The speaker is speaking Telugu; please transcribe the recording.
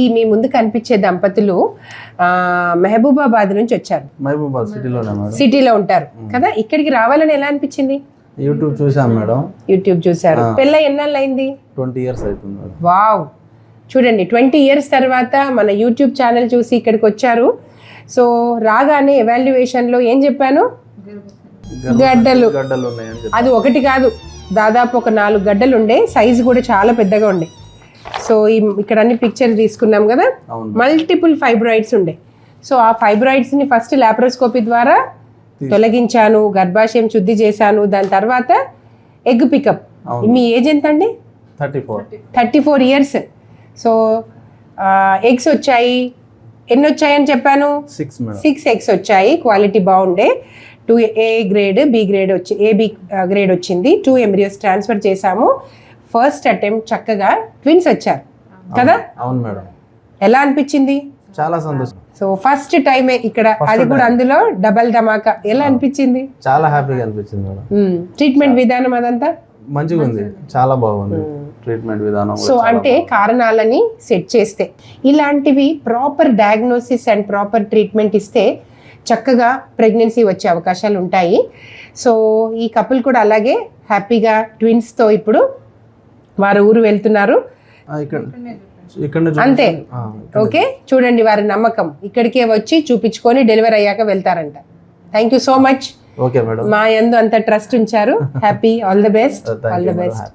ఈ మీ ముందు కనిపించే దంపతులు మహబూబాబాద్ నుంచి వచ్చారు. మహబూబాద్ సిటీలోనే మేడం. సిటీలో ఉంటారు. కదా ఇక్కడికి రావాలని ఎలా అనిపించింది? యూట్యూబ్ చూసాం మేడం. యూట్యూబ్ చూసారు. పెళ్ళ ఎన్నాళ్ళు అయింది? ట్వంటీ ఇయర్స్ అవుతుంది వావ్. చూడండి ట్వంటీ ఇయర్స్ తర్వాత మన యూట్యూబ్ ఛానల్ చూసి ఇక్కడికి వచ్చారు. సో రాగానే ఎవాల్యుయేషన్లో ఏం చెప్పాను? గడ్డలు గడ్డలు. అది ఒకటి కాదు. దాదాపు ఒక నాలుగు గడ్డలు ఉండే. సైజు కూడా చాలా పెద్దగా ఉండే. సో ఈ ఇక్కడ అన్ని పిక్చర్ తీసుకున్నాం కదా? మల్టిపుల్ ఫైబ్రాయిడ్స్ ఉండే. సో ఆ ఫైబ్రాయిడ్స్ని ఫస్ట్ లాప్రోస్కోపీ ద్వారా తొలగించాను గర్భాశయం శుద్ధి చేశాను. దాని తర్వాత ఎగ్ పికప్. మీ ఏజ్ ఎంత అండి thirty four thirty four years so eggs వచ్చాయి. ఎన్ని వచ్చాయని చెప్పాను? సిక్స్ సిక్స్ ఎగ్స్ వచ్చాయి. క్వాలిటీ బాగుండే. Two A grade B grade వచ్చి ఏబి గ్రేడ్ వచ్చింది. టూ ఎంబ్రియోస్ ట్రాన్స్ఫర్ చేశాము. ఫస్ట్ అటెంప్ట్ చక్కగా ట్విన్స్ వచ్చారు. కదా? అవును మేడం. ఎలా అనిపించింది? చాలా సంతోషం. సో ఫస్ట్ టైమే ఇక్కడ అది కూడా అందులో డబల్ ధమాకా. ఎలా అనిపించింది? చాలా హ్యాపీగా అనిపించింది మేడం. ట్రీట్మెంట్ విధానం అదంతా? మంచిగా ఉంది. చాలా బాగుంది. ట్రీట్మెంట్ విధానం సో అంటే కారణాలని సెట్ చేస్తే ఇలాంటివి proper diagnosis and proper treatment ఇస్తే చక్కగా ప్రెగ్నెన్సీ వచ్చే అవకాశాలు ఉంటాయి. సో ఈ కపుల్ కూడా అలాగే హ్యాపీగా ట్విన్స్తో ఇప్పుడు వారు ఊరు వెళ్తున్నారు. అంతే. ఓకే? చూడండి వారి నమ్మకం. ఇక్కడికే వచ్చి చూపించుకొని డెలివరీ అయ్యాక వెళ్తారంట. థ్యాంక్ యూ సో మచ్ మా యందు అంత ట్రస్ట్ ఉంచారు. Happy all the best all the. Best